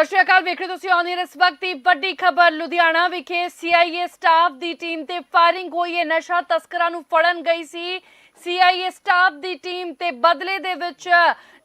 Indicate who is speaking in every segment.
Speaker 1: ਸਤਿ ਸ਼੍ਰੀ ਅਕਾਲ, ਵੇਖ ਰਹੇ ਹੋ ਤੁਸੀਂ ਆਨ ਇਸ ਵਕਤ ਦੀ ਵੱਡੀ ਖਬਰ। ਲੁਧਿਆਣਾ ਵਿਖੇ ਸੀਆਈਏ ਸਟਾਫ ਦੀ ਟੀਮ ਤੇ ਫਾਇਰਿੰਗ ਹੋਈ ਹੈ। ਨਸ਼ਾ ਤਸਕਰਾਂ ਨੂੰ ਫੜਨ ਗਈ ਸੀ। ਸੀਆਈਏ ਸਟਾਫ ਦੀ ਟੀਮ ਤੇ ਬਦਲੇ ਦੇ ਵਿੱਚ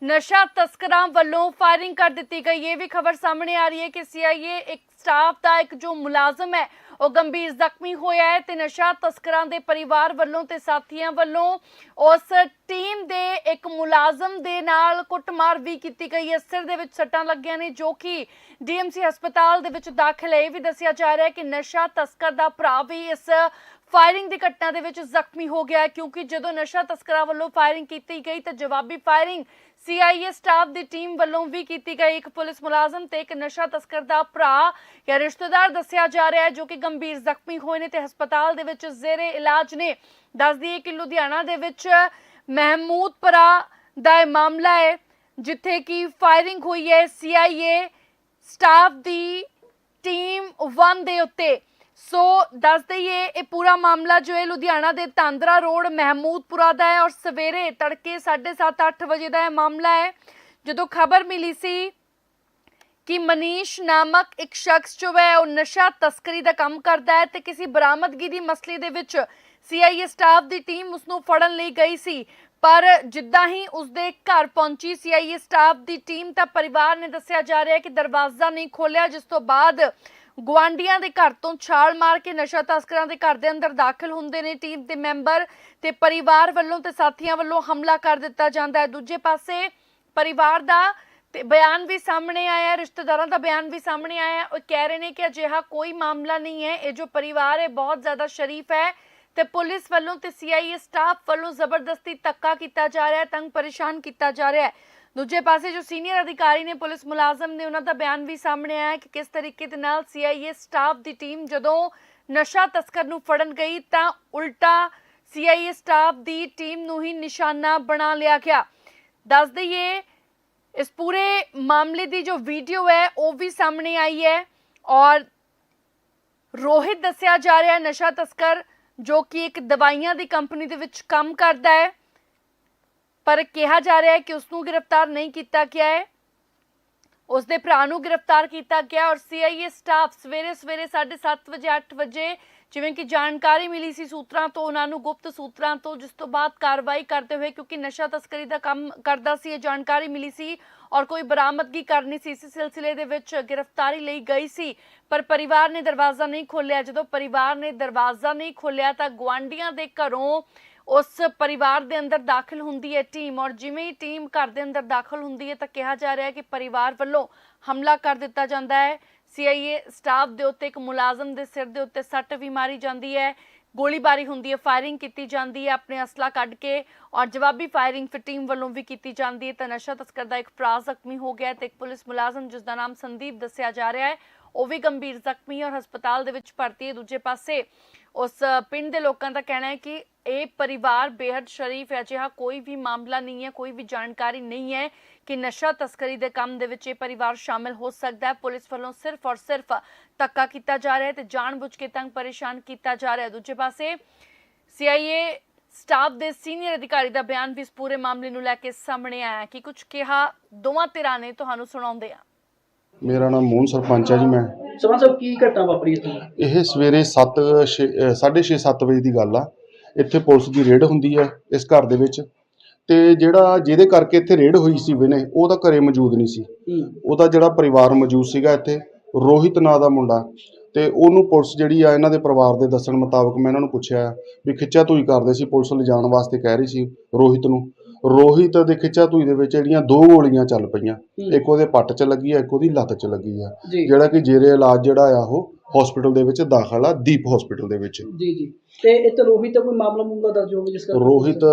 Speaker 1: ਨਸ਼ਾ ਤਸਕਰਾਂ ਵੱਲੋਂ ਫਾਇਰਿੰਗ ਕਰ ਦਿੱਤੀ ਗਈ। ਇਹ ਵੀ ਖਬਰ ਸਾਹਮਣੇ ਆ ਰਹੀ ਹੈ ਕਿ ਸੀਆਈਏ ਇੱਕ ਸਟਾਫ ਦਾ ਇੱਕ ਜੋ ਮੁਲਾਜ਼ਮ ਹੈ, ਉਹ ਗੰਭੀਰ ਜ਼ਖਮੀ ਹੋਇਆ ਹੈ ਤੇ ਨਸ਼ਾ ਤਸਕਰਾਂ ਦੇ ਪਰਿਵਾਰ ਵੱਲੋਂ ਤੇ ਸਾਥੀਆਂ ਵੱਲੋਂ ਉਸ ਟੀਮ ਦੇ ਇੱਕ ਮੁਲਾਜ਼ਮ ਦੇ ਨਾਲ ਕੁੱਟਮਾਰ ਵੀ ਕੀਤੀ ਗਈ। ਹੈ ਸਿਰ ਦੇ ਵਿੱਚ ਸੱਟਾਂ ਲੱਗੀਆਂ ਨੇ ਜੋ ਕਿ ਡੀਐਮਸੀ ਹਸਪਤਾਲ ਦੇ ਵਿੱਚ ਦਾਖਲ ਹੈ। ਇਹ ਵੀ ਦੱਸਿਆ ਜਾ ਰਿਹਾ ਹੈ ਕਿ ਨਸ਼ਾ ਤਸਕਰ ਦਾ ਭਰਾ ਵੀ ਇਸ ਫਾਇਰਿੰਗ ਦੀ ਘਟਨਾ ਦੇ ਵਿੱਚ ਜ਼ਖਮੀ ਹੋ ਗਿਆ ਕਿਉਂਕਿ ਜਦੋਂ ਨਸ਼ਾ ਤਸਕਰਾਂ ਵੱਲੋਂ ਫਾਇਰਿੰਗ ਕੀਤੀ ਗਈ ਤਾਂ ਜਵਾਬੀ ਫਾਇਰਿੰਗ ਸੀਆਈਏ ਸਟਾਫ ਦੀ ਟੀਮ ਵੱਲੋਂ ਵੀ ਕੀਤੀ ਗਈ। ਇੱਕ ਪੁਲਿਸ ਮੁਲਾਜ਼ਮ ਤੇ ਇੱਕ ਨਸ਼ਾ ਤਸਕਰ ਦਾ ਭਰਾ ਜਾਂ ਰਿਸ਼ਤੇਦਾਰ ਦੱਸਿਆ ਜਾ ਰਿਹਾ ਹੈ ਜੋ ਕਿ ਗੰਭੀਰ ਜ਼ਖਮੀ ਹੋਏ ਨੇ ਤੇ ਹਸਪਤਾਲ ਦੇ ਵਿੱਚ ਜ਼ੇਰੇ ਇਲਾਜ ਨੇ। ਦੱਸ ਦਈਏ ਕਿ ਲੁਧਿਆਣਾ ਦੇ ਵਿੱਚ ਮਹਿਮੂਦਪੁਰਾ ਦਾ ਇਹ ਮਾਮਲਾ ਹੈ, ਜਿੱਥੇ ਕਿ ਫਾਇਰਿੰਗ ਹੋਈ ਹੈ। ਸੀਆਈਏ ਸਟਾਫ ਦੀ ਟੀਮ 1 ਦੇ ਉੱਤੇ ਸੋ ਦੱਸ ਦਈਏ, ਇਹ ਪੂਰਾ ਮਾਮਲਾ ਜੋ ਹੈ ਲੁਧਿਆਣਾ ਦੇ ਤਾਂਦਰਾ ਰੋਡ, ਮਹਿਮੂਦਪੁਰਾ ਦਾ ਹੈ ਔਰ ਸਵੇਰੇ ਤੜਕੇ 7:30 8 ਵਜੇ ਦਾ ਇਹ ਮਾਮਲਾ ਹੈ। ਜਦੋਂ ਖਬਰ ਮਿਲੀ ਸੀ ਕਿ ਮਨੀਸ਼ ਨਾਮਕ ਇੱਕ ਸ਼ਖਸ ਜੋ ਹੈ ਉਹ ਨਸ਼ਾ ਤਸਕਰੀ ਦਾ ਕੰਮ ਕਰਦਾ ਹੈ ਤੇ ਕਿਸੇ ਬਰਾਮਦਗੀ ਦੀ ਮਸਲੇ ਦੇ ਵਿੱਚ ਸੀਆਈਏ ਸਟਾਫ ਦੀ ਟੀਮ ਉਸ ਨੂੰ ਫੜਨ ਲਈ ਗਈ ਸੀ। ਪਰ ਜਿੱਦਾਂ ਹੀ ਉਸਦੇ ਘਰ ਪਹੁੰਚੀ ਸੀਆਈਏ ਸਟਾਫ ਦੀ ਟੀਮ ਤਾਂ ਪਰਿਵਾਰ ਨੇ ਦੱਸਿਆ ਜਾ ਰਿਹਾ ਹੈ ਕਿ ਦਰਵਾਜ਼ਾ ਨਹੀਂ ਖੋਲਿਆ ਜਿਸ ਤੋਂ ਬਾਅਦ ਗੁਆਂਢੀਆਂ ਦੇ ਘਰ ਤੋਂ ਛਾਲ ਮਾਰ ਕੇ ਨਸ਼ਾ ਤਸਕਰਾਂ ਦੇ ਘਰ ਦੇ ਅੰਦਰ ਦਾਖਲ ਹੁੰਦੇ ਨੇ। ਟੀਮ ਦੇ ਮੈਂਬਰ ਤੇ ਪਰਿਵਾਰ ਵੱਲੋਂ ਤੇ ਸਾਥੀਆਂ ਵੱਲੋਂ ਹਮਲਾ ਕਰ ਦਿੱਤਾ ਜਾਂਦਾ ਹੈ। ਦੂਜੇ ਪਾਸੇ ਪਰਿਵਾਰ ਦਾ ਤੇ ਬਿਆਨ ਵੀ ਸਾਹਮਣੇ ਆਇਆ ਹੈ, ਰਿਸ਼ਤੇਦਾਰਾਂ ਦਾ ਬਿਆਨ ਵੀ ਸਾਹਮਣੇ ਆਇਆ ਹੈ। ਉਹ ਕਹਿ ਰਹੇ ਨੇ ਕਿ ਅਜਿਹਾ ਕੋਈ ਮਾਮਲਾ ਨਹੀਂ ਹੈ। ਇਹ ਜੋ ਪਰਿਵਾਰ ਹੈ ਬਹੁਤ ਜ਼ਿਆਦਾ ਸ਼ਰੀਫ ਹੈ ਤੇ ਪੁਲਿਸ ਵੱਲੋਂ ਤੇ ਸੀਆਈਏ ਸਟਾਫ ਵੱਲੋਂ ਜ਼ਬਰਦਸਤੀ ਧੱਕਾ ਕੀਤਾ ਜਾ ਰਿਹਾ ਹੈ ਤੰਗ ਪਰੇਸ਼ਾਨ ਕੀਤਾ ਜਾ ਰਿਹਾ ਹੈ। ਦੂਜੇ ਪਾਸੇ ਜੋ ਸੀਨੀਅਰ ਅਧਿਕਾਰੀ ਨੇ ਪੁਲਿਸ ਮੁਲਾਜ਼ਮ ਨੇ ਉਹਨਾਂ ਦਾ ਬਿਆਨ ਵੀ ਸਾਹਮਣੇ ਆਇਆ ਕਿ ਕਿਸ ਤਰੀਕੇ ਦੇ ਨਾਲ ਸੀਆਈਏ ਸਟਾਫ ਦੀ ਟੀਮ ਜਦੋਂ ਨਸ਼ਾ ਤਸਕਰ ਨੂੰ ਫੜਨ ਗਈ ਤਾਂ ਉਲਟਾ ਸੀਆਈਏ ਸਟਾਫ ਦੀ ਟੀਮ ਨੂੰ ਹੀ ਨਿਸ਼ਾਨਾ ਬਣਾ ਲਿਆ ਗਿਆ। ਦੱਸ ਦਈਏ, ਇਸ ਪੂਰੇ ਮਾਮਲੇ ਦੀ ਜੋ ਵੀਡੀਓ ਹੈ, ਉਹ ਵੀ ਸਾਹਮਣੇ ਆਈ ਹੈ ਔਰ ਰੋਹਿਤ ਦੱਸਿਆ ਜਾ ਰਿਹਾ ਨਸ਼ਾ ਤਸਕਰ ਜੋ ਕਿ ਇੱਕ ਦਵਾਈਆਂ ਦੀ ਕੰਪਨੀ ਦੇ ਵਿੱਚ ਕੰਮ ਕਰਦਾ ਹੈ। ਪਰ ਕਿਹਾ ਜਾ ਰਿਹਾ ਹੈ ਕਿ ਉਸ ਨੂੰ ਗ੍ਰਿਫਤਾਰ ਨਹੀਂ ਕੀਤਾ ਗਿਆ ਹੈ। ਉਸ ਦੇ ਭਰਾ ਨੂੰ ਗ੍ਰਿਫਤਾਰ ਕੀਤਾ ਗਿਆ ਔਰ ਸੀਆਈਏ ਸਟਾਫ ਸਵੇਰੇ ਸਵੇਰੇ 7:30 ਵਜੇ 8 ਵਜੇ ਜਿਵੇਂ ਕਿ ਜਾਣਕਾਰੀ ਮਿਲੀ ਸੀ ਸੂਤਰਾਂ ਤੋਂ, ਉਹਨਾਂ ਨੂੰ ਗੁਪਤ ਸੂਤਰਾਂ ਤੋਂ, ਜਿਸ ਤੋਂ ਬਾਅਦ ਕਾਰਵਾਈ ਕਰਦੇ ਹੋਏ ਕਿਉਂਕਿ ਨਸ਼ਾ ਤਸਕਰੀ ਦਾ ਕੰਮ ਕਰਦਾ ਸੀ, ਇਹ ਜਾਣਕਾਰੀ ਮਿਲੀ ਸੀ ਔਰ ਕੋਈ ਬਰਾਮਦਗੀ ਕਰਨੀ ਸੀ। ਇਸ ਸਿਲਸਿਲੇ ਦੇ ਵਿੱਚ ਗ੍ਰਿਫਤਾਰੀ ਲਈ ਗਈ ਸੀ, ਪਰ ਪਰਿਵਾਰ ਨੇ ਦਰਵਾਜ਼ਾ ਨਹੀਂ ਖੋਲ੍ਹਿਆ। ਜਦੋਂ ਪਰਿਵਾਰ ਨੇ ਦਰਵਾਜ਼ਾ ਨਹੀਂ ਖੋਲ੍ਹਿਆ ਤਾਂ ਗੁਆਂਢੀਆਂ ਦੇ ਘਰੋਂ ਉਸ ਪਰਿਵਾਰ ਦੇ ਅੰਦਰ ਦਾਖਲ ਹੁੰਦੀ ਹੈ ਟੀਮ ਔਰ ਜਿਵੇਂ ਹੀ ਟੀਮ ਘਰ ਦੇ ਅੰਦਰ ਦਾਖਲ ਹੁੰਦੀ ਹੈ ਤਾਂ ਕਿਹਾ ਜਾ ਰਿਹਾ ਹੈ ਕਿ ਪਰਿਵਾਰ ਵੱਲੋਂ ਹਮਲਾ ਕਰ ਦਿੱਤਾ ਜਾਂਦਾ ਹੈ। ਸੀਆਈਏ ਸਟਾਫ ਦੇ ਉੱਤੇ ਇੱਕ ਮੁਲਾਜ਼ਮ ਦੇ ਸਿਰ ਦੇ ਉੱਤੇ ਸੱਟ ਵੀ ਮਾਰੀ ਜਾਂਦੀ ਹੈ। ਗੋਲੀਬਾਰੀ ਹੁੰਦੀ ਹੈ ਫਾਇਰਿੰਗ ਕੀਤੀ ਜਾਂਦੀ ਹੈ ਆਪਣੇ ਅਸਲਾ ਕੱਢ ਕੇ ਔਰ ਜਵਾਬੀ ਫਾਇਰਿੰਗ ਫਿਰ ਟੀਮ ਵੱਲੋਂ ਵੀ ਕੀਤੀ ਜਾਂਦੀ ਹੈ। ਤਾਂ ਨਸ਼ਾ ਤਸਕਰ ਦਾ ਇੱਕ ਭਰਾ ਜ਼ਖਮੀ ਹੋ ਗਿਆ ਹੈ ਤੇ ਇੱਕ ਪੁਲਿਸ ਮੁਲਾਜ਼ਮ ਜਿਸ ਦਾ ਨਾਮ ਸੰਦੀਪ ਦੱਸਿਆ ਜਾ ਰਿਹਾ ਹੈ। ਉਹ ਵੀ ਗੰਭੀਰ ਜ਼ਖਮੀ ਔਰ ਹਸਪਤਾਲ ਦੇ ਵਿੱਚ ਭਰਤੀ ਹੈ। ਦੂਜੇ ਪਾਸੇ ਉਸ ਪਿੰਡ ਦੇ ਲੋਕਾਂ ਦਾ ਕਹਿਣਾ ਹੈ ਕਿ ਇਹ ਪਰਿਵਾਰ ਬੇहद ਸ਼ਰੀਫ ਹੈ, ਅਜਿਹਾ ਕੋਈ ਵੀ ਮਾਮਲਾ ਨਹੀਂ ਹੈ, ਕੋਈ ਵੀ ਜਾਣਕਾਰੀ ਨਹੀਂ ਹੈ ਕਿ ਨਸ਼ਾ ਤਸਕਰੀ ਦੇ ਕੰਮ ਦੇ ਵਿੱਚ ਇਹ ਪਰਿਵਾਰ ਸ਼ਾਮਿਲ ਹੋ ਸਕਦਾ ਹੈ। ਪੁਲਿਸ ਵੱਲੋਂ ਸਿਰਫ ਔਰ ਸਿਰਫ ਧੱਕਾ ਕੀਤਾ ਜਾ ਰਿਹਾ ਹੈ ਤੇ ਜਾਣਬੁੱਝ ਕੇ ਤੰਗ ਪਰੇਸ਼ਾਨ ਕੀਤਾ ਜਾ ਰਿਹਾ ਹੈ। ਦੂਜੇ ਪਾਸੇ ਸੀਆਈਏ ਸਟਾਫ ਦੇ ਸੀਨੀਅਰ ਅਧਿਕਾਰੀ ਦਾ ਬਿਆਨ ਵੀ ਇਸ ਪੂਰੇ ਮਾਮਲੇ ਨੂੰ ਲੈ ਕੇ ਸਾਹਮਣੇ ਆਇਆ ਕਿ ਕੁਝ ਕਿਹਾ ਦੋਵਾਂ ਧਿਰਾਂ ਨੇ, ਤੁਹਾਨੂੰ ਸੁਣਾਉਂਦੇ ਆ
Speaker 2: ਮੇਰਾ ਨਾਮ ਮੋਹਨ ਸਰਪੰਚ ਹੈ ਜੀ ਮੈਂ।
Speaker 3: ਸਮਾਂ ਸਾਹਿਬ ਕੀ ਘਟਨਾ ਵਾਪਰੀ ਇੱਥੇ?
Speaker 2: ਇਹ ਸਵੇਰੇ 7 6:30 7 ਵਜੇ ਦੀ ਗੱਲ ਆ। ਇੱਥੇ ਪੁਲਿਸ ਦੀ ਰੇਡ ਹੁੰਦੀ ਹੈ ਇਸ ਘਰ ਦੇ ਵਿੱਚ। ਤੇ ਜਿਹੜਾ ਜਿਹਦੇ ਕਰਕੇ ਇੱਥੇ ਰੇਡ ਹੋਈ ਸੀ ਵਿਨੇ ਉਹ ਤਾਂ ਘਰੇ ਮੌਜੂਦ ਨਹੀਂ ਸੀ। ਉਹਦਾ ਜਿਹੜਾ ਪਰਿਵਾਰ ਮੌਜੂਦ ਸੀਗਾ ਇੱਥੇ ਰੋਹਿਤ ਨਾਂ ਦਾ ਮੁੰਡਾ। ਤੇ ਉਹਨੂੰ ਪੁਲਿਸ ਜਿਹੜੀ ਆ ਇਹਨਾਂ ਦੇ ਪਰਿਵਾਰ ਦੇ ਦੱਸਣ ਮੁਤਾਬਕ ਮੈਂ ਇਹਨਾਂ ਨੂੰ ਪੁੱਛਿਆ ਵੀ ਖਿੱਚਾ ਧੂਈ ਕਰਦੇ ਸੀ ਪੁਲਿਸ ਲਿਜਾਣ ਵਾਸਤੇ ਕਹਿ ਰਹੀ ਸੀ ਰੋਹਿਤ ਨੂੰ। ਰੋਹਿਤ ਦੇ ਖਿੱਚਾ ਧੂਈ ਦੇ ਵਿੱਚ ਜਿਹੜੀਆਂ ਦੋ ਗੋਲੀਆਂ ਚੱਲ ਪਈਆਂ। ਇੱਕ ਉਹਦੇ ਪੱਟ 'ਚ ਲੱਗੀ ਆ ਇੱਕ ਉਹਦੀ ਲੱਤ 'ਚ ਲੱਗੀ ਆ।
Speaker 3: ਜੀ।
Speaker 2: ਜਿਹੜਾ ਕਿ ਜੇਰੇ ਇਲਾਜ ਜਿਹੜਾ ਆ ਉਹ ਹਸਪੀਟਲ ਦੇ ਵਿੱਚ ਦਾਖਲ ਆ ਦੀਪ ਹਸਪੀਟਲ ਦੇ ਵਿੱਚ।
Speaker 3: ਜੀ ਜੀ। ਤੇ ਇਹ ਤਾਂ ਰੋਹਿਤ ਦਾ ਕੋਈ ਮਾਮਲਾ ਮੁੰਗਾ ਦਰਜ ਹੋ ਗਿਆ ਜਿਸ ਕਰਕੇ
Speaker 2: ਰੋਹਿਤ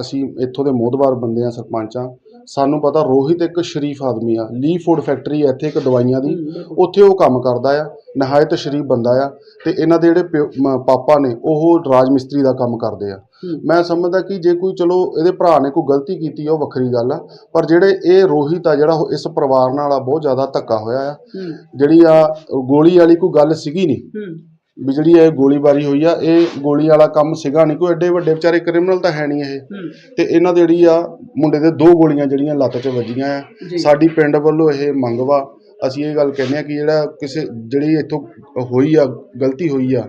Speaker 2: ਅਸੀਂ ਇੱਥੋਂ ਦੇ ਮੋਦਵਾਰ ਬੰਦੇ ਆ ਸਰਪੰਚਾਂ ਸਾਨੂੰ ਪਤਾ ਰੋਹਿਤ ਇੱਕ ਸ਼ਰੀਫ ਆਦਮੀ ਆ ਲੀ ਫੂਡ ਫੈਕਟਰੀ ਆ ਇੱਥੇ ਇੱਕ ਦਵਾਈਆਂ ਦੀ। ਉੱਥੇ ਉਹ ਕੰਮ ਕਰਦਾ ਆ ਨਹਾਇਤ ਸ਼ਰੀਫ ਬੰਦਾ ਆ ਤੇ ਇਹਨਾਂ ਦੇ ਜਿਹੜੇ ਪਿਓ- ਮ- ਪਾਪਾ ਨੇ ਉਹ ਰਾਜ ਮਿਸਤਰੀ ਦਾ ਕੰਮ ਕਰਦੇ ਆ। ਮੈਂ ਸਮਝਦਾ ਕਿ ਜੇ ਕੋਈ ਚਲੋ ਇਹਦੇ ਭਰਾ ਨੇ ਕੋਈ ਗਲਤੀ ਕੀਤੀ ਆ ਉਹ ਵੱਖਰੀ ਗੱਲ ਆ ਪਰ ਜਿਹੜੇ ਇਹ ਰੋਹਿਤ ਆ ਜਿਹੜਾ ਉਹ ਇਸ ਪਰਿਵਾਰ ਨਾਲ ਆ ਬਹੁਤ ਜ਼ਿਆਦਾ ਧੱਕਾ ਹੋਇਆ ਆ।
Speaker 3: ਹੂੰ।
Speaker 2: ਜਿਹੜੀ ਆ ਗੋਲੀ ਵਾਲੀ ਕੋਈ ਗੱਲ ਸੀਗੀ ਨਹੀਂ?
Speaker 3: ਹੂੰ।
Speaker 2: ਵੀ ਜਿਹੜੀ ਇਹ ਗੋਲੀਬਾਰੀ ਹੋਈ ਆ ਇਹ ਗੋਲੀ ਵਾਲਾ ਕੰਮ ਸੀਗਾ ਨਹੀਂ ਕੋਈ ਐਡੇ ਵੱਡੇ ਵਿਚਾਰੇ ਕ੍ਰਿਮੀਨਲ ਤਾਂ ਹੈ ਨਹੀਂ ਇਹ। ਤੇ ਇਹਨਾਂ ਦੀ ਜਿਹੜੀ ਆ ਮੁੰਡੇ ਦੇ ਦੋ ਗੋਲੀਆਂ ਜਿਹੜੀਆਂ ਲੱਤ 'ਚ ਵੱਜੀਆਂ ਆ। ਸਾਡੀ ਪਿੰਡ ਵੱਲੋਂ ਇਹ ਮੰਗ ਵਾ ਅਸੀਂ ਇਹ ਗੱਲ ਕਹਿੰਦੇ ਆ ਕਿ ਜਿਹੜਾ ਕਿਸੇ ਜਿਹੜੀ ਇੱਥੋਂ ਹੋਈ ਆ ਗਲਤੀ ਹੋਈ ਆ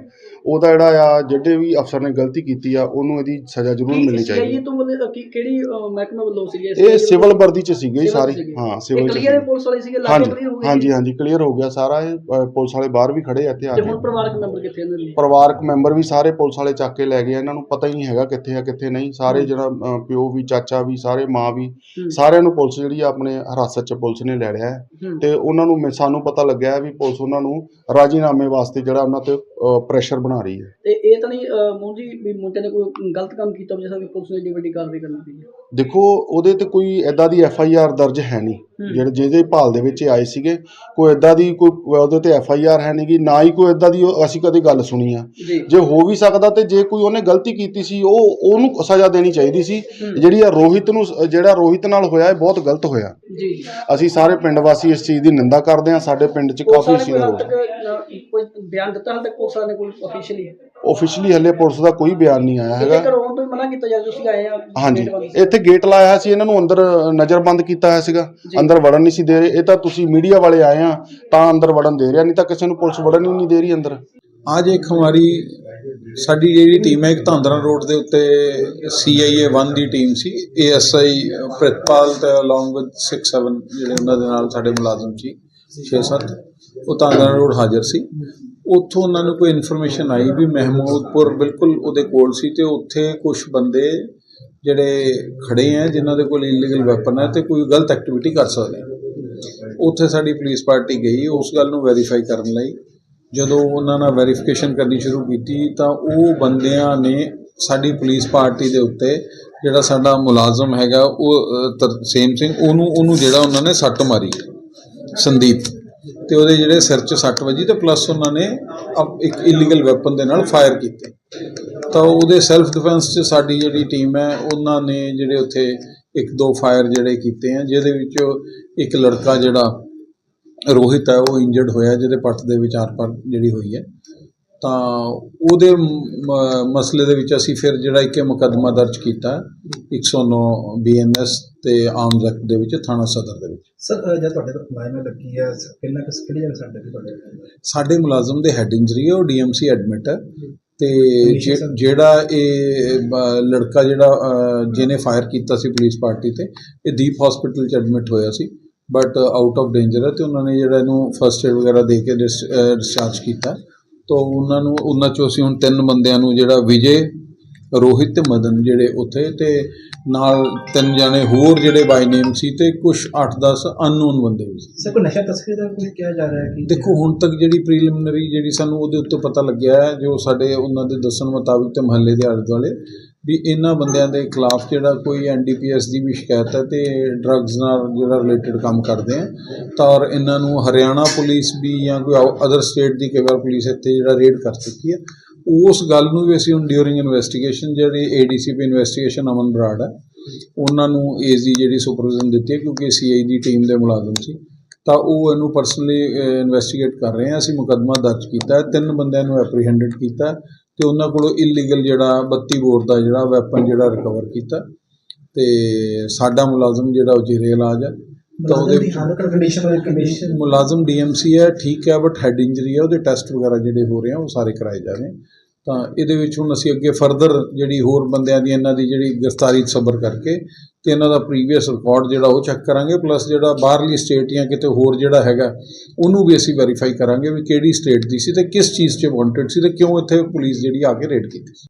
Speaker 2: ਉਹਦਾ ਜਿਹੜਾ ਆ ਜਿਹੜੇ ਵੀ ਅਫਸਰ ਨੇ ਗਲਤੀ ਕੀਤੀ ਆ ਉਹਨੂੰ ਇਹਦੀ ਸਜ਼ਾ ਜ਼ਰੂਰ ਮਿਲਣੀ ਚਾਹੀਦੀ
Speaker 3: ਇਹ ਤੋਂ ਮਤਲਬ ਕਿ ਕਿਹੜੀ ਮਹਿਕਮੇ ਵੱਲੋਂ ਸੀਗੇ
Speaker 2: ਇਹ? ਸਿਵਲ ਵਰਦੀ ਚ ਸੀਗੇ ਜੀ ਸਾਰੀ। ਹਾਂ ਸਿਵਲ ਚ
Speaker 3: ਕਲੀਅਰ
Speaker 2: ਸੀਗੇ।
Speaker 3: ਪੁਲਿਸ ਵਾਲੇ ਸੀਗੇ? ਲਾਗੇ
Speaker 2: ਹਾਂਜੀ
Speaker 3: ਕਲੀਅਰ ਹੋ ਗਏ
Speaker 2: ਹਾਂਜੀ ਹਾਂਜੀ ਕਲੀਅਰ ਹੋ ਗਿਆ ਸਾਰਾ ਇਹ ਅ, ਪੁਲਿਸ ਵਾਲੇ ਬਾਹਰ ਵੀ ਖੜੇ ਆ ਇੱਥੇ ਆ
Speaker 3: ਤੇ
Speaker 2: ਕੇ।
Speaker 3: ਹੁਣ ਪਰਿਵਾਰਕ ਮੈਂਬਰ ਕਿੱਥੇ ਇਹਨਾਂ ਦੇ
Speaker 2: ਪਰਿਵਾਰਕ ਮੈਂਬਰ ਵੀ ਸਾਰੇ ਪੁਲਿਸ ਵਾਲੇ ਚੱਕ ਕੇ ਲੈ ਗਏ ਇਹਨਾਂ ਨੂੰ ਪਤਾ ਹੀ ਨਹੀਂ ਹੈਗਾ ਕਿੱਥੇ ਆ ਕਿੱਥੇ ਨਹੀਂ। ਸਾਰੇ ਜਿਹੜਾ ਪਿਓ ਵੀ ਚਾਚਾ ਵੀ ਸਾਰੇ ਮਾਂ ਵੀ
Speaker 3: ਹੂੰ।
Speaker 2: ਸਾਰਿਆਂ ਨੂੰ ਪੁਲਿਸ ਜਿਹੜੀ ਆ ਆਪਣੇ ਹਿਰਾਸਤ 'ਚ ਪੁਲਿਸ ਨੇ ਲੈ ਲਿਆ ਹੈ।
Speaker 3: ਹੂੰ।
Speaker 2: ਤੇ ਉਹਨਾਂ ਨੂੰ ਸਾਨੂੰ ਪਤਾ ਲੱਗਿਆ ਹੈ ਵੀ ਪੁਲਿਸ ਉਹਨਾਂ ਨੂੰ ਰਾਜੀਨਾਮੇ ਵਾਸਤੇ ਜਿਹੜਾ ਉਹਨਾਂ ਤੇ ਪ੍ਰੈਸ਼ਰ ਬਣਾ ਰਹੀ ਹੈ
Speaker 3: ਤੇ ਇਹ ਤਾਂ ਨਹੀਂ ਮੋਹਨ ਜੀ ਵੀ ਮੁੰਡੇ ਨੇ ਕੋਈ ਗਲਤ ਕੰਮ ਕੀਤਾ ਜਿਸ ਵੀ ਪੁਲਿਸ ਨੇ ਏਡੀ ਵੱਡੀ ਕਾਰਵਾਈ ਕਰਨੀ ਪਈ ਹੈ
Speaker 2: ਦੇਖੋ ਉਹਦੇ ਤੇ ਕੋਈ ਐਦਾਂ ਦੀ ਐਫ ਆਈ ਆਰ ਦਰਜ ਹੈ ਨਹੀਂ। ਜਿਹੜੇ ਜਿਹਦੇ ਭਾਲ ਦੇ ਵਿੱਚ ਆਏ ਸੀਗੇ ਕੋਈ ਐਦਾਂ ਦੀ ਕੋਈ ਉਹਦੇ ਤੇ ਐਫ ਆਈ ਆਰ ਹੈ ਨਹੀਂਗੀ ਨਾ ਹੀ ਕੋਈ ਐਦਾਂ ਦੀ ਉਹ- ਅਸੀਂ ਕਦੇ ਗੱਲ ਸੁਣੀ ਆ।
Speaker 3: ਜੀ।
Speaker 2: ਹੋ ਵੀ ਸਕਦਾ ਤੇ ਜੇ ਕੋਈ ਉਹਨੇ ਗਲਤੀ ਕੀਤੀ ਸੀ ਉਹ ਉਹਨੂੰ ਸਜ਼ਾ ਦੇਣੀ ਚਾਹੀਦੀ ਸੀ। ਜਿਹੜੀ ਆ ਰੋਹਿਤ ਨੂੰ ਜਿਹੜਾ ਰੋਹਿਤ ਨਾਲ ਹੋਇਆ ਇਹ ਬਹੁਤ ਗਲਤ ਹੋਇਆ।
Speaker 3: ਜੀ।
Speaker 2: ਅਸੀਂ ਸਾਰੇ ਪਿੰਡ ਵਾਸੀ ਇਸ ਚੀਜ਼ ਦੀ ਨਿੰਦਾ ਕਰਦੇ ਹਾਂ ਸਾਡੇ ਪਿੰਡ 'ਚ ਕਾਫੀ ਸੀ
Speaker 3: ਕੋਈ ਬਿਆਨ ਦਿੱਤਾ ਹਾਲ ਤੱਕ ਪੁਲਿਸ ਨੇ ਕੋਈ ਅਫੀਸ਼ੀਅਲੀ
Speaker 2: ਆਫੀਸ਼ੀਅਲੀ ਹਲੇ ਪੁਲਿਸ ਦਾ ਕੋਈ ਬਿਆਨ ਨਹੀਂ ਆਇਆ ਹੈਗਾ।
Speaker 3: ਘਰੋਂ ਤੋਂ ਹੀ ਮਨਾ ਕੀਤਾ ਜਾ ਤੁਸੀਂ ਆਏ ਆ
Speaker 2: ਹਾਂਜੀ। ਇੱਥੇ ਗੇਟ ਲਾਇਆ ਹੋਇਆ ਸੀ ਇਹਨਾਂ ਨੂੰ ਅੰਦਰ ਨਜ਼ਰਬੰਦ ਕੀਤਾ ਹੋਇਆ ਸੀਗਾ। ਅੰਦਰ ਵੜਨ ਨਹੀਂ ਸੀ ਦੇ ਰਹੇ। ਇਹ ਤਾਂ ਤੁਸੀਂ ਮੀਡੀਆ ਵਾਲੇ ਆਏ ਆ ਤਾਂ ਅੰਦਰ ਵੜਨ ਦੇ ਰਿਹਾ ਨਹੀਂ ਤਾਂ ਕਿਸੇ ਨੂੰ ਪੁਲਿਸ ਵੜਨ ਹੀ ਨਹੀਂ ਦੇ ਰਹੀ ਅੰਦਰ।
Speaker 4: ਅੱਜ ਇੱਕ ਹਮਾਰੀ ਸਾਡੀ ਜਿਹੜੀ ਟੀਮ ਹੈ ਇੱਕ ਧਾਂਦਰਾ ਰੋਡ ਦੇ ਉੱਤੇ ਸੀਆਈਏ 1 ਦੀ ਟੀਮ ਸੀ ਏਐਸਆਈ ਪ੍ਰਿਤਪਾਲ ਤੇ ਅਲੋਂਗ ਵਿਦ 6 7 ਜਿਹੜੇ ਉਹਨਾਂ ਦੇ ਨਾਲ ਸਾਡੇ ਮੁਲਾਜ਼ਮ ਸੀ 6 7 ਉਹ ਧਾਂਦਰਾ ਰੋਡ ਹਾਜ਼ਰ ਸੀ। ਉੱਥੋਂ ਉਹਨਾਂ ਨੂੰ ਕੋਈ ਇਨਫੋਰਮੇਸ਼ਨ ਆਈ ਵੀ ਮਹਿਮੂਦਪੁਰ ਬਿਲਕੁਲ ਉਹਦੇ ਕੋਲ ਸੀ ਤੇ ਉੱਥੇ ਕੁਝ ਬੰਦੇ ਜਿਹੜੇ ਖੜੇ ਆ, ਜਿਨ੍ਹਾਂ ਦੇ ਕੋਲ ਇਲੀਗਲ ਵੈਪਨ ਹੈ ਤੇ ਕੋਈ ਗਲਤ ਐਕਟੀਵਿਟੀ ਕਰ ਸਕਦੇ ਉੱਥੇ ਸਾਡੀ ਪੁਲਿਸ ਪਾਰਟੀ ਗਈ, ਉਸ ਗੱਲ ਨੂੰ ਵੈਰੀਫਾਈ ਕਰਨ ਲਈ। ਜਦੋਂ ਉਹਨਾਂ ਨਾਲ ਵੈਰੀਫਿਕੇਸ਼ਨ ਕਰਨੀ ਸ਼ੁਰੂ ਕੀਤੀ, ਤਾਂ ਉਹ ਬੰਦਿਆਂ ਨੇ ਸਾਡੀ ਪੁਲਿਸ ਪਾਰਟੀ ਦੇ ਉੱਤੇ ਜਿਹੜਾ ਸਾਡਾ ਮੁਲਾਜ਼ਮ ਹੈਗਾ, ਉਹ ਤਰਸੇਮ ਸਿੰਘ, ਉਹਨੂੰ ਉਹਨੂੰ ਜਿਹੜਾ ਉਹਨਾਂ ਨੇ ਸੱਟ ਮਾਰੀ, ਸੰਦੀਪ। ਤੇ ਉਹਦੇ ਜਿਹੜੇ ਸਿਰ 'ਚ ਸੱਟ ਵੱਜੀ ਤੇ ਪਲੱਸ ਉਹਨਾਂ ਨੇ ਅਪ- ਇੱਕ ਇਲੀਗਲ ਵੈਪਨ ਦੇ ਨਾਲ ਫਾਇਰ ਕੀਤੇ। ਤਾਂ ਉਹਦੇ ਸੈਲਫ ਡਿਫੈਂਸ 'ਚ ਸਾਡੀ ਜਿਹੜੀ ਟੀਮ ਹੈ, ਉਹਨਾਂ ਨੇ ਜਿਹੜੇ ਉੱਥੇ ਇੱਕ ਦੋ ਫਾਇਰ ਜਿਹੜੇ ਕੀਤੇ ਆ, ਜਿਹਦੇ ਵਿੱਚ ਇੱਕ ਲੜਕਾ ਜਿਹੜਾ ਰੋਹਿਤ ਹੈ, ਉਹ ਇੰਜਰਡ ਹੋਇਆ, ਜਿਹਦੇ ਪੱਟ ਦੇ ਵਿਚਾਰ ਆਰ-ਪਾਰ ਜਿਹੜੀ ਹੋਈ ਹੈ। ਤਾਂ ਉਹਦੇ ਮਸਲੇ ਦੇ ਵਿੱਚ ਅਸੀਂ ਫਿਰ ਜਿਹੜਾ ਇੱਕ ਇਹ ਮੁਕੱਦਮਾ ਦਰਜ ਕੀਤਾ 109 ਬੀਐਨਐਸ ਤੇ ਆਰਮਸ ਐਕਟ ਦੇ ਵਿੱਚ ਥਾਣਾ ਸਦਰ ਦੇ ਵਿੱਚ।
Speaker 5: ਸਰ ਜਦ ਤੁਹਾਡੇ ਤੋਂ ਲਾਈਨ ਲੱਗੀ ਹੈ ਕਿੰਨਾ ਕਿਸ ਕਿਹੜੀ ਜਗ੍ਹਾ ਸਾਡੇ ਤੇ ਤੁਹਾਡੇ
Speaker 4: ਸਾਡੇ ਮੁਲਾਜ਼ਮ ਦੇ ਹੈਡ ਇੰਜਰੀ ਹੈ ਉਹ ਡੀਐਮਸੀ ਐਡਮਿਟ ਹੈ ਤੇ ਜੇ-? ਜਿਹੜਾ ਇਹ ਲੜਕਾ ਜਿਹੜਾ ਜਿਹਨੇ ਫਾਇਰ ਕੀਤਾ ਸੀ ਪੁਲਿਸ ਪਾਰਟੀ ਤੇ ਇਹ ਦੀਪ ਹਸਪੀਟਲ ਚ ਐਡਮਿਟ ਹੋਇਆ ਸੀ। ਬਟ ਆਊਟ ਆਫ ਡੇਂਜਰ ਹੈ ਤੇ ਉਹਨਾਂ ਨੇ ਜਿਹੜਾ ਇਹਨੂੰ ਫਰਸਟ ਏਡ ਵਗੈਰਾ ਦੇ ਕੇ ਡਿਸਚਾਰਜ ਕੀਤਾ। ਤਾਂ ਉਹਨਾਂ ਨੂੰ ਉਹਨਾਂ ਚੋਂ ਅਸੀਂ ਹੁਣ ਤਿੰਨ ਬੰਦਿਆਂ ਨੂੰ ਜਿਹੜਾ ਵਿਜੇ ਰੋਹਿਤ ਤੇ ਮਦਨ ਜਿਹੜੇ ਉੱਥੇ ਤੇ ਨਾਲ ਤਿੰਨ ਜਾਣੇ ਹੋਰ ਜਿਹੜੇ ਬਾਈ ਨੇਮ ਸੀ ਤੇ ਕੁਝ 8-10 ਅਨਨੋਨ ਬੰਦੇ ਵੀ ਸੀ।
Speaker 5: ਸਰ ਕੋਈ ਨਸ਼ਾ ਤਸਕਰੀ ਦਾ ਕੁਝ ਕਿਹਾ ਜਾ ਰਿਹਾ ਹੈ ਕਿ
Speaker 4: ਦੇਖੋ ਹੁਣ ਤੱਕ ਜਿਹੜੀ ਪ੍ਰੀਲਿਮਿਨਰੀ ਜਿਹੜੀ ਸਾਨੂੰ ਉਹਦੇ ਉੱਤੇ ਪਤਾ ਲੱਗਿਆ ਹੈ ਜੋ ਸਾਡੇ ਉਹਨਾਂ ਦੇ ਦੱਸਣ ਮੁਤਾਬਿਕ ਤੇ ਮਹੱਲੇ ਦੇ ਆਲੇ ਦੁਆਲੇ ਵੀ ਇਹਨਾਂ ਬੰਦਿਆਂ ਦੇ ਖਿਲਾਫ ਜਿਹੜਾ ਕੋਈ ਐਨਡੀਪੀਐਸ ਦੀ ਵੀ ਸ਼ਿਕਾਇਤ ਹੈ ਤੇ ਡਰੱਗਸ ਨਾਲ ਜਿਹੜਾ ਰਿਲੇਟਡ ਕੰਮ ਕਰਦੇ ਆ ਤਾਂ ਔਰ ਇਹਨਾਂ ਨੂੰ ਹਰਿਆਣਾ ਪੁਲਿਸ ਵੀ ਜਾਂ ਕੋਈ ਅਦਰ ਸਟੇਟ ਦੀ ਕਈ ਵਾਰ ਪੁਲਿਸ ਇੱਥੇ ਜਿਹੜਾ ਰੇਡ ਕਰ ਚੁੱਕੀ ਹੈ ਉਸ ਗੱਲ ਨੂੰ ਵੀ ਅਸੀਂ ਹੁਣ ਡਿਊਰਿੰਗ ਇਨਵੈਸਟੀਗੇਸ਼ਨ ਜਿਹੜੀ ਏਡੀਸੀਪੀ ਇਨਵੈਸਟੀਗੇਸ਼ਨ ਅਮਨ ਬਰਾੜ ਹੈ, ਉਹਨਾਂ ਨੂੰ ਏਜ਼ ਦੀ ਜਿਹੜੀ ਸੁਪਰਵਿਜ਼ਨ ਦਿੱਤੀ ਹੈ ਕਿਉਂਕਿ ਸੀਆਈ ਦੀ ਟੀਮ ਦੇ ਮੁਲਾਜ਼ਮ ਸੀ, ਤਾਂ ਉਹ ਇਹਨੂੰ ਪਰਸਨਲੀ ਇਨਵੈਸਟੀਗੇਟ ਕਰ ਰਹੇ ਆ। ਅਸੀਂ ਮੁਕੱਦਮਾ ਦਰਜ ਕੀਤਾ ਤਿੰਨ ਬੰਦਿਆਂ ਨੂੰ ਐਪਰੀਹੈਂਡਡ ਕੀਤਾ ਹੈ ਤੇ ਉਹਨਾਂ ਕੋਲੋਂ ਇਲੀਗਲ ਜਿਹੜਾ 32 ਬੋਰ ਦਾ ਜਿਹੜਾ ਵੈਪਨ ਜਿਹੜਾ ਰਿਕਵਰ ਕੀਤਾ ਤੇ ਸਾਡਾ ਮੁਲਾਜ਼ਮ ਜਿਹੜਾ ਉਹ ਜੇਰੇ ਇਲਾਜ ਹੈ। ਤਾਂ
Speaker 5: ਉਹਦੇ
Speaker 4: ਉਹਦੇ
Speaker 5: ਹਾਲਤ ਕੰਡੀਸ਼ਨ ਹੈ ਕੰਡੀਸ਼ਨ
Speaker 4: ਮੁਲਾਜ਼ਮ ਡੀਐਮਸੀ ਹੈ ਠੀਕ ਹੈ ਬਟ ਹੈਡ ਇੰਜਰੀ ਹੈ ਉਹਦੇ ਟੈਸਟ ਵਗੈਰਾ ਜਿਹੜੇ ਹੋ ਰਹੇ ਆ ਉਹ ਸਾਰੇ ਕਰਾਏ ਜਾ ਰਹੇ। ਤਾਂ ਇਹਦੇ ਵਿੱਚ ਹੁਣ ਅਸੀਂ ਅੱਗੇ ਫਰਦਰ ਜਿਹੜੀ ਹੋਰ ਬੰਦਿਆਂ ਦੀ ਇਹਨਾਂ ਦੀ ਜਿਹੜੀ ਗ੍ਰਿਫਤਾਰੀ ਸਬਰ ਕਰਕੇ ਤੇ ਇਹਨਾਂ ਦਾ ਪ੍ਰੀਵੀਅਸ ਰਿਕਾਰਡ ਜਿਹੜਾ ਉਹ ਚੈੱਕ ਕਰਾਂਗੇ ਪਲੱਸ ਜਿਹੜਾ ਬਾਹਰਲੀ ਸਟੇਟ ਜਾਂ ਕਿਤੇ ਹੋਰ ਜਿਹੜਾ ਹੈਗਾ ਉਹਨੂੰ ਵੀ ਅਸੀਂ ਵੈਰੀਫਾਈ ਕਰਾਂਗੇ ਵੀ ਕਿਹੜੀ ਸਟੇਟ ਦੀ ਸੀ ਤੇ ਕਿਸ ਚੀਜ਼ 'ਚ ਵਾਂਟਡ ਸੀ ਤੇ ਕਿਉਂ ਇੱਥੇ ਪੁਲਿਸ ਜਿਹੜੀ ਆ ਕੇ ਰੇਡ ਕੀਤੀ ਸੀ